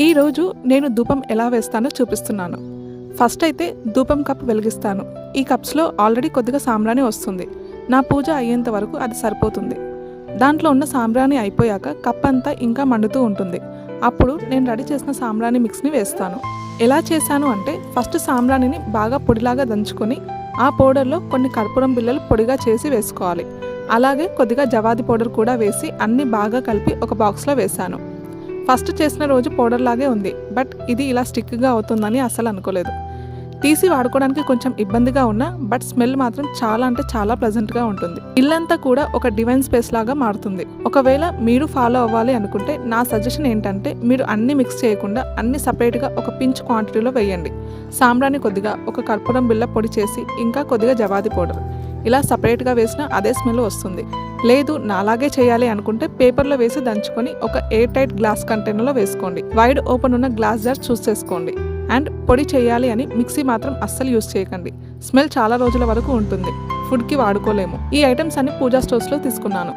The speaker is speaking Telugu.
ఈరోజు నేను ధూపం ఎలా వేస్తానో చూపిస్తున్నాను. ఫస్ట్ అయితే ధూపం కప్ వెలిగిస్తాను. ఈ కప్స్లో ఆల్రెడీ కొద్దిగా సాంబ్రాణి వస్తుంది. నా పూజ అయ్యేంత వరకు అది సరిపోతుంది. దాంట్లో ఉన్న సాంబ్రాణి అయిపోయాక కప్ అంతా ఇంకా మండుతూ ఉంటుంది. అప్పుడు నేను రెడీ చేసిన సాంబ్రాణి మిక్స్ని వేస్తాను. ఎలా చేశాను అంటే ఫస్ట్ సాంబ్రాణిని బాగా పొడిలాగా దంచుకొని ఆ పౌడర్లో కొన్ని కర్పూరం బిళ్ళలు పొడిగా చేసి వేసుకోవాలి. అలాగే కొద్దిగా జవాది పౌడర్ కూడా వేసి అన్ని బాగా కలిపి ఒక బాక్స్లో వేశాను. ఫస్ట్ చేసిన రోజు పౌడర్ లాగే ఉంది బట్ ఇది ఇలా స్టిక్గా అవుతుందని అస్సలు అనుకోలేదు. తీసి వాడుకోవడానికి కొంచెం ఇబ్బందిగా ఉన్నా బట్ స్మెల్ మాత్రం చాలా అంటే చాలా ప్లెజెంట్గా ఉంటుంది. ఇల్లంతా కూడా ఒక డివైన్ స్పేస్ లాగా మారుతుంది. ఒకవేళ మీరు ఫాలో అవ్వాలి అనుకుంటే నా సజెషన్ ఏంటంటే మీరు అన్ని మిక్స్ చేయకుండా అన్ని సపరేట్గా ఒక పించ్ క్వాంటిటీలో వేయండి. సాంబ్రాన్ని కొద్దిగా ఒక కర్పూరం బిళ్ళ పొడి చేసి ఇంకా కొద్దిగా జవాది పౌడర్. ఇలా సపరేట్గా వేసిన అదే స్మెల్ వస్తుంది. లేదు నాలాగే చేయాలి అనుకుంటే పేపర్లో వేసి దంచుకొని ఒక ఎయిర్ టైట్ గ్లాస్ కంటైనర్లో వేసుకోండి. వైడ్ ఓపెన్ ఉన్న గ్లాస్ జార్ చూస్ చేసుకోండి. అండ్ పొడి చేయాలి అని మిక్సీ మాత్రం అస్సలు యూస్ చేయకండి. స్మెల్ చాలా రోజుల వరకు ఉంటుంది. ఫుడ్కి వాడుకోలేము. ఈ ఐటమ్స్ అన్ని పూజా స్టోర్స్లో తీసుకున్నాను.